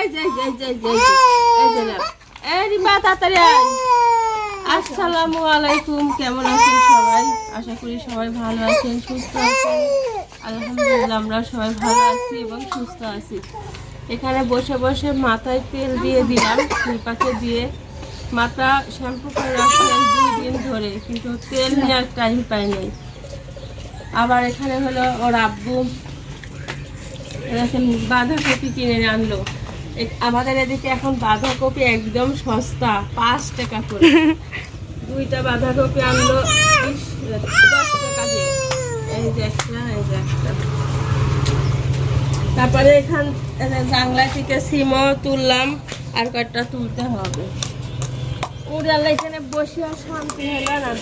এই যে কেমন আছেন সবাই? আশা করি সবাই ভালো আছেন, সুস্থ ভালো আছি এবং সুস্থ আছি। এখানে বসে বসে মাথায় তেল দিয়ে দিলাম শিল্পাকে দিয়ে। মাথা শ্যাম্পু করে রাখছিলেন দুই দিন ধরে, কিন্তু তেল নেওয়ার টাইম পাই নাই। আবার এখানে হলো ওর আব্বু বাঁধাকপি কিনে আনলো। আমাদের এদিকে এখন বাঁধাকপি একদম সস্তা, পাঁচ টাকা করে। দুইটা বাঁধাকপি আনলো দশ টাকা এই যে একটা তারপরে এখান বাংলা থেকে সিমও তুললাম, আর কয়েকটা তুলতে হবে। উড়াল এখানে বসে শান্তি হলো না।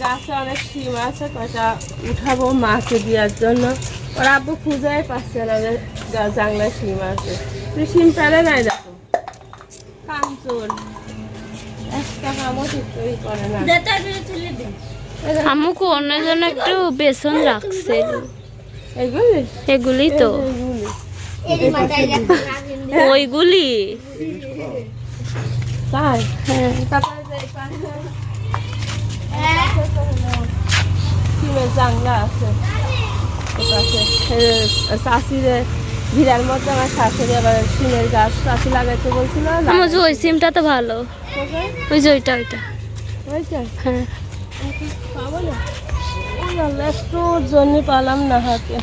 গাছে অনেক সিম আছে, কয়টা উঠাবো মাকে দেওয়ার জন্য। ওর আব্বু খুঁজেই পাচ্ছে না গা- সিম আছে। সিম পেলে নাই দেখো। কাঞ্চন। একটা কামও ঠিক করে করে না। আমুকু অন্য জন্য একটু বেসন রাখছে। এগুলি? তো। এইগুলি। ওইগুলি? তাই হ্যাঁ। জাংলা আছে? ভিড়ার মধ্যে আমার শাশুড়ি আবার সিমের গাছ শাশু লাগাইতে বলছিল আমার ওই সিমটা তো ভালো। ওই যে ওইটা ওইটা। ওইটা? হ্যাঁ। পাবো না? একটু জন্য পালাম না হাতে।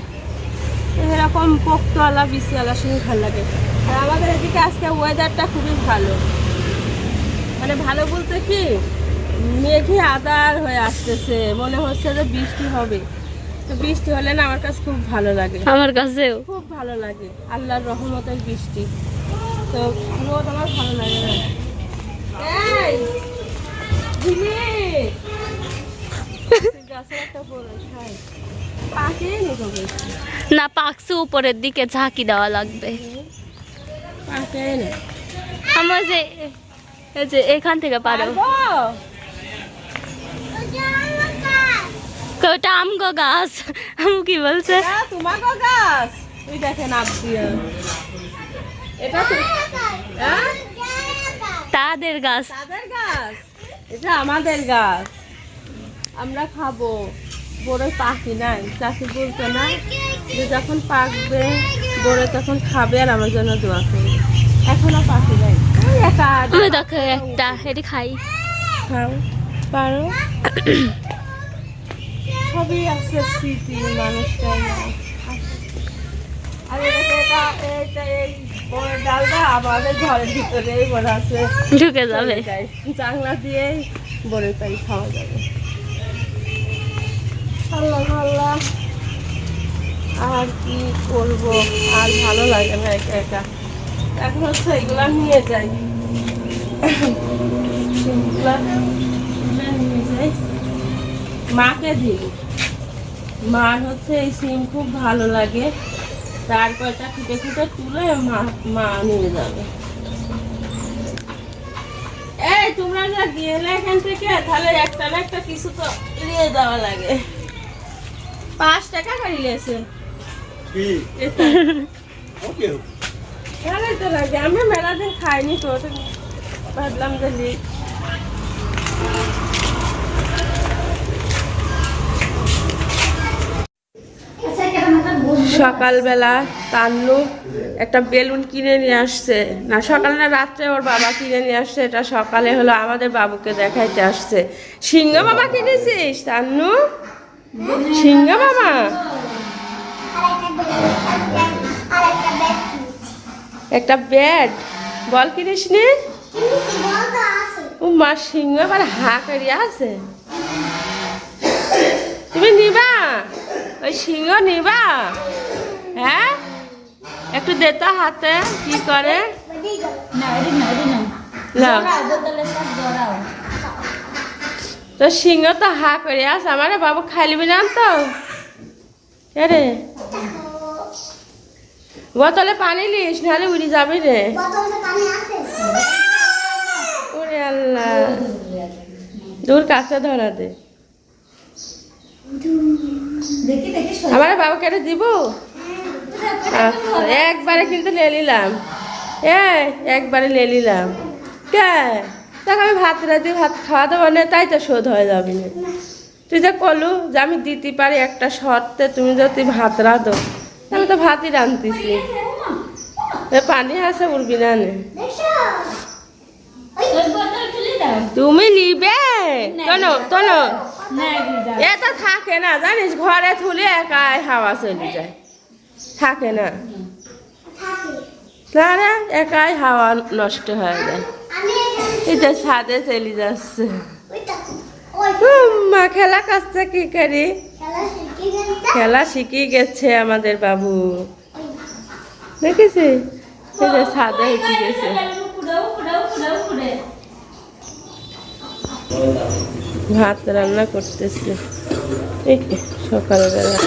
এরকম পোক্তওয়ালা বিচিওয়ালা সিম ভালো লাগে। আর আমাদের এদিকে আজকে ওয়েদারটা খুবই ভালো। মানে ভালো বলতে কি মেঘে আদার হয়ে আসতেছে। মনে হচ্ছে যে বৃষ্টি হবে। বৃষ্টি হলে না আমার কাছে খুব ভালো লাগে। আমার কাছেও। খুব ভালো লাগে। আল্লাহর রহমতের বৃষ্টি। তো রোদ আমার ভালো লাগে না। নি পাকছে উপরের দিকে ঝাঁকি দেওয়া লাগবে। আমার যে এখান থেকে পারো পারব? ওটা আমগো গাছ। আম কি বলছে? তোমাকেও গাছ। ওই দেখেন এটা হ্যাঁ? তাদের গাছ। তাদের গাছ? এটা আমাদের গাছ। আমরা খাব। বড় পাখি নাই চাষি বলতো না যে যখন পাকবে বড় তখন খাবে আর আমার জন্য দোয়া করবে। এখনও পাখি নাই। একা দেখো একটা এটি খাই। খাও পারো? সবই আছে স্মৃতি মানুষটার আর এটা এটা এই ডালটা আমাদের ঘরের ভিতরেই বড় আছে। ঢুকে যাবে। জানলা দিয়েই বড় তাই খাওয়া যাবে। আল্লাহ আল্লাহ। আর কি করব? আর ভালো লাগে না একা একা। এখন হচ্ছে এগুলা নিয়ে যাই। এগুলা নিয়ে যাই। মাকে দিই। মার হচ্ছে এই সিম খুব ভালো লাগে। তার কয়টা খুঁটে খুঁটে তুলে মা মা নিয়ে যাবে। এই তোমরা যা গেলে এখান থেকে তাহলে একটা না একটা কিছু তো নিয়ে দেওয়া লাগে। পাঁচ টাকা করে নিয়েছে। ভালোই তো লাগে। আমি মেলা দিন খাইনি তো তো ভাবলাম যে নিই। সকালবেলা তান্নু একটা বেলুন কিনে নিয়ে আসছে। না সকালে না রাত্রে ওর বাবা কিনে নিয়ে আসছে। এটা সকালে হলো আমাদের বাবুকে দেখাইতে আসছে। সিংহ বাবা কিনেছিস তান্নু সিংহ বাবা? একটা ব্যাট। বল কিনিস নি ও মা সিংহ আবার হা করিয়া আছে তুমি নিবা ওই সিংহ নিবা? হ্যাঁ? একটু দে তো হাতে কি করে? তো সিংহ তো হা করে আস আমার বাবু খাইলিবি না তো? রে? বোতলে পানি লিস নাহলে উড়ি যাবি রে। ওরে আল্লাহ। দূর কাছে ধরা দে। আমার বাবাকে এটা দিব? একবারে কিন্তু নিয়ে নিলাম। একবারে লে নিলাম। কে? দেখ আমি ভাত রাতে ভাত খাওয়া দাওয়া না তাই তো শোধ হয়ে যাবি। না তুই যে কলু যে আমি দিতে পারি একটা শর্তে তুমি যদি ভাত রাঁধো আমি তো ভাতই রাঁধতেছি। পানি আছে উঠবি না নে। তুমি নিবে? তোনো তোনো এটা থাকে না জানিস ঘরে থুলে একাই হাওয়া চলে যায়। থাকে না। না একাই হাওয়া নষ্ট হয়ে যায়। এটা ছাদে চলে যাচ্ছে। মা খেলা কাজটা কি করি? খেলা শিখে গেছে আমাদের বাবু। দেখেছি ছাদে উঠে গেছে। ভাত রান্না করতেছে। এই সকালবেলা।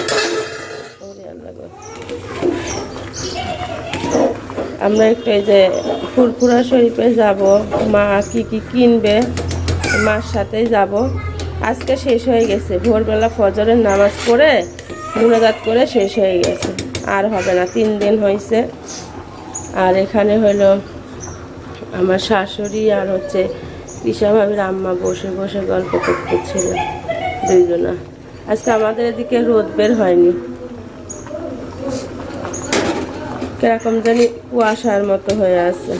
আমরা একটু এই যে ফুরফুরা শরীফে যাব। মা কি কি কিনবে, মার সাথেই যাব। আজকে শেষ হয়ে গেছে। ভোরবেলা ফজরের নামাজ পড়ে মুনাজাত করে শেষ হয়ে গেছে। আর হবে না, তিন দিন হয়েছে আর এখানে হলো আমার শাশুড়ি আর হচ্ছে ভাবির আম্মা বসে বসে গল্প করতেছিল দুইজনা। আজকে আমাদের এদিকে রোদ বের হয়নি। কীরকম জানি কুয়াশার মতো হয়ে আছে।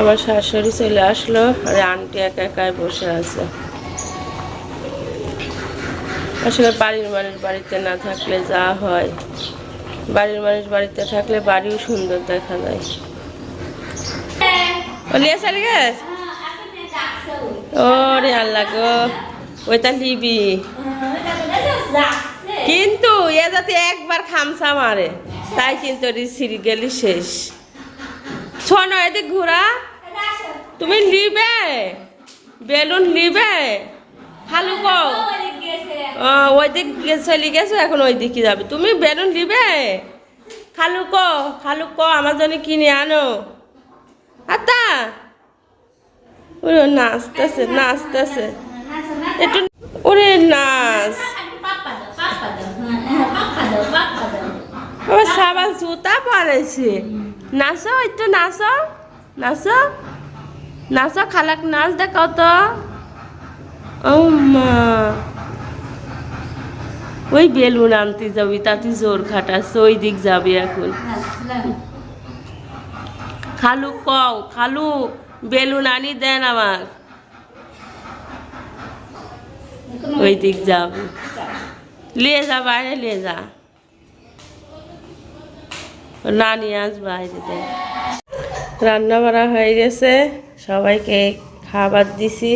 আমার শাশুড়ি চলে আসলো আর আন্টি একা একাই বসে আছে। আসলে বাড়ির মানুষ বাড়িতে না থাকলে যা হয়। বাড়ির মানুষ বাড়িতে থাকলে বাড়িও সুন্দর দেখা যায়। ও লিয়ে চলে গেছ? ওরে আল্লাহ গো, ওইটা লিবি কিন্তু এ যাতে একবার খামসা মারে তাই কিন্তু রিসির গেলি শেষ। শোনো, এদিক ঘোরা। তুমি নিবে? বেলুন নিবে? খালু কো ওই দিক চলে গেছো, এখন ওই দিকে যাবে। তুমি বেলুন নিবে খালু কো খালু কো আমার জন্য কিনে আনো। আতা! ওরে নাচতেছে নাচতেছে। একটু ওরে নাচ। আবার সাবান জুতা পরেছে। নাচো, একটু নাচো। নাচো। নাচো, খালাক, নাচ দেখাও তো। ও মা ওই বেলুন আনতে যাবি, তাতে জোর খাটাচ্ছে, ওই দিক যাবি এখন। খালু, কও, খালু, বেলুন আনি দেন আমার। ওই দিক যাবি। লিয়ে যা, বাইরে লিয়ে যা। নানি আজ বাইরে দেয়। রান্না বাড়া হয়ে গেছে, সবাইকে খাবার দিছি।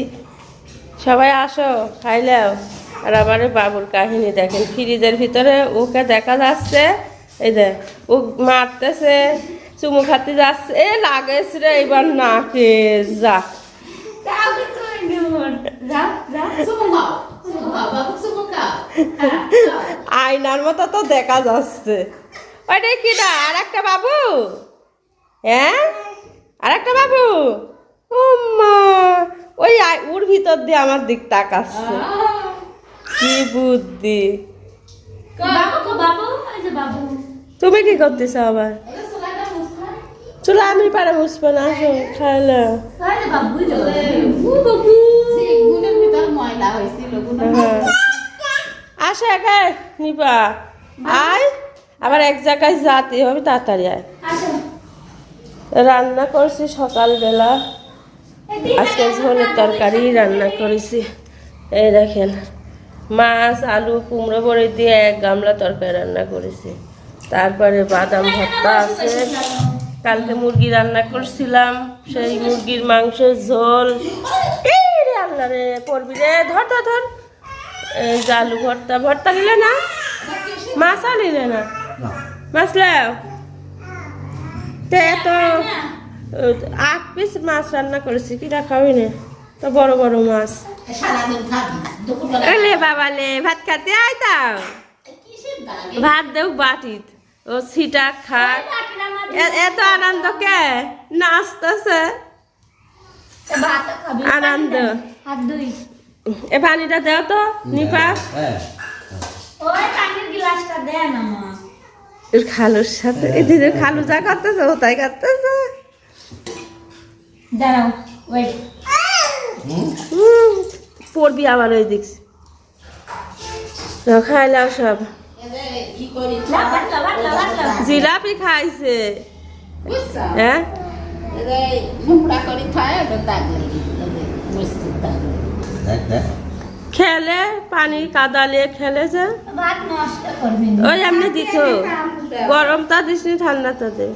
সবাই আসো, খাইলেও। আর আমারে বাবুর কাহিনী দেখেন ফ্রিজের ভিতরে ওকে দেখা যাচ্ছে এই যে ও মারতেছে চুমু খাতে যাচ্ছে এ লাগেস রে এবার নাকে যা। আয়নার মতো তো দেখা যাচ্ছে। ওইটা কি না আর একটা বাবু। হ্যাঁ? আর একটা বাবু। ও মা ওই ওর ভিতর দিয়ে আমার দিক তাকাচ্ছে। কি বুদ্ধি? তুমি কি করতেছ আবার? চলো আমি পারে বুঝব না আসো খাইলে হ্যাঁ। আসো একা নিপা আয় আবার এক জায়গায় যাতে হবে তাড়াতাড়ি আয়। রান্না করছি সকালবেলা। আজকে ঝোলের তরকারি রান্না করেছি। এই দেখেন মাছ আলু কুমড়ো বড়ি দিয়ে এক গামলা তরকারি রান্না করেছি। তারপরে বাদাম ভর্তা আছে। কালকে মুরগি রান্না করছিলাম। সেই মুরগির মাংসের ঝোল। এই রে পড়বি রে ধর ধর ধর। আলু ভর্তা ভর্তা নিলে না? মাছও নিলে না? মাছ লাও। তে এত আট পিস মাছ রান্না করেছি কিনা খাবি না তো বড় বড় মাছ। এলে বাবা লে ভাত। খাতে আয় তাও ভাত দেও বাটিত। ও ছিটা খাক। এ- এত আনন্দ কে? নাচতেছে। আনন্দ। এ পানিটা দেও তো নিপা। হ্যাঁ তোর খালুর সাথে এদিকে খালু যা করতেছে ও তাই করতেছে। দাঁড়াও ওয়েট পড়বি আবার ওই দেখছি। খাইলাম সব জিলাপি খাইছে। হ্যাঁ? খেলে পানি কাদা কাদালিয়ে খেলে যে। ওই এমনি দিত। গরমটা দিসনি ঠান্ডাটা দে।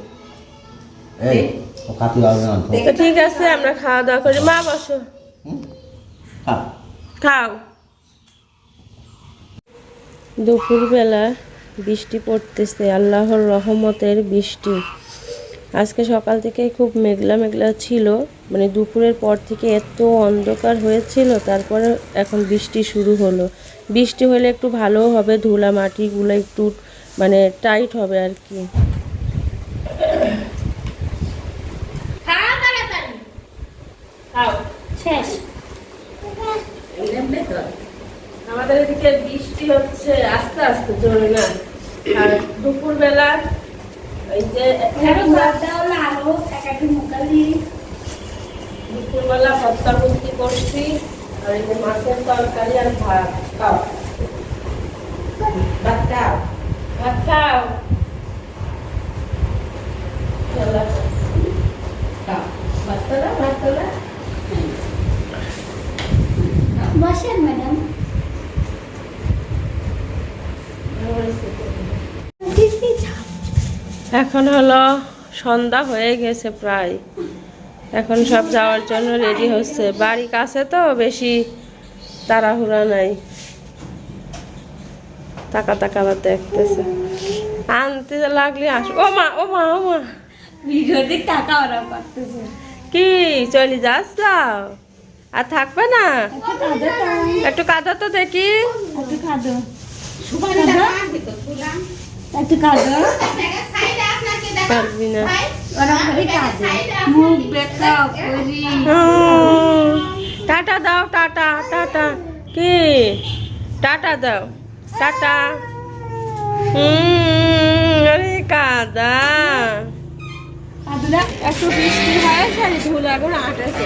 ঠিক আছে আমরা খাওয়া দাওয়া করি। মা বসো। খাও। দুপুরবেলা বৃষ্টি পড়তেছে, আল্লাহর রহমতের বৃষ্টি। আজকে সকাল থেকে খুব মেঘলা মেঘলা ছিল মানে দুপুরের পর থেকে এত অন্ধকার হয়েছিল, তারপরে এখন বৃষ্টি শুরু হলো। বৃষ্টি হলে একটু ভালো হবে, ধুলা মাটিগুলো একটু মানে টাইট হবে আর কি। আমাদের এদিকে বৃষ্টি হচ্ছে আস্তে আস্তে জোরে না। আর দুপুরবেলা এই যে দুপুরবেলা ভর্তা ভর্তি করছি আর এই যে মাছের তরকারি আর ভাত। খাও। ভাত খাও? ভাত খাও। ভাত ভাত বসেন ম্যাডাম। এখন হলো সন্ধ্যা হয়ে গেছে প্রায়। এখন সব যাওয়ার জন্য রেডি হচ্ছে। বাড়ি কাছে তো বেশি তাড়াহুড়া নাই। টাকা টাকা আবার দেখতেছে। আনতে লাগলে আস ও মা ও মা ও মা। ভিডিওতে টাকা ওরা পারতেছে কি চলে যাস যাও আর থাকবে না? একটু কাঁদো তো। দেখি। একটু খাদো একটু পারবি না। মুখ করি। টাটা দাও টাটা টাটা। কি? টাটা দাও টাটা। হুম, আরে কাদা। একটু বৃষ্টি হয় সারি ধুলা করে আটেছে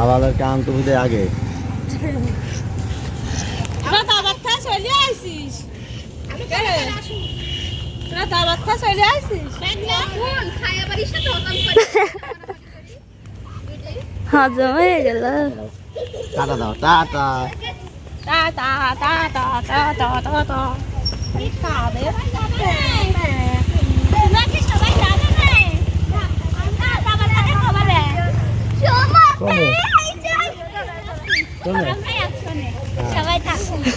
আবার কাম তো বুঝে আগে হজম হয়ে গেল। টাটা দাও tata. Tata tata tata tata tata.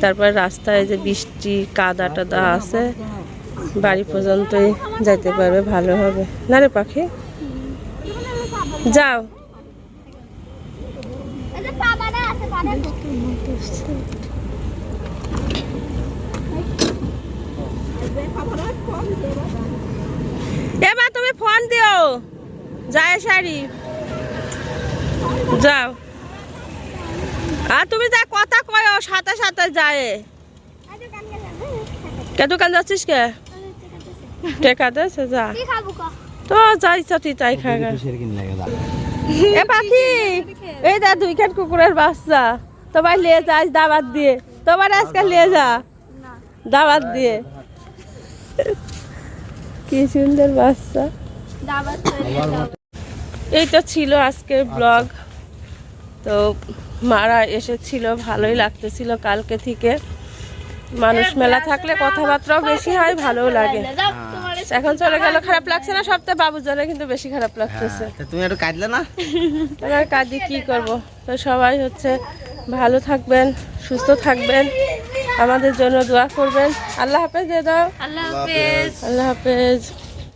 তারপর রাস্তায় যে বৃষ্টি কাদা টাদা আছে, বাড়ি পর্যন্তই যাইতে পারবে, ভালো হবে। না রে পাখি? যাও। এবার তুমি ফোন দিও। যায় শাড়ি। যাও। আর তুমি যা কথা কয় সাথে সাথে যায়। কে দোকান যাচ্ছিস কে? টেকা দেছে যা। তো যা ইচ্ছা তুই এ পাখি এই যা দুইখান কুকুরের বাচ্চা। তোমার নিয়ে যা আজ দাবাত দিয়ে। তোমার আজকাল নিয়ে যা। দাবাত দিয়ে। কি সুন্দর বাচ্চা। এই তো ছিল আজকের ব্লগ। তো মারা এসেছিল ভালোই লাগতেছিল কালকে থেকে। মানুষ মেলা থাকলে কথাবার্তাও বেশি হয় ভালোও লাগে। এখন চলে গেল খারাপ লাগছে না সপ্তাহে বাবুর জন্য কিন্তু বেশি খারাপ লাগতেছে। তুমি একটু কাটলে না? এবার কাজে কি করব? তো সবাই হচ্ছে ভালো থাকবেন সুস্থ থাকবেন। আমাদের জন্য দোয়া করবেন। আল্লাহ হাফেজ দিয়ে দাও। আল্লাহ হাফেজ। আল্লাহ হাফেজ।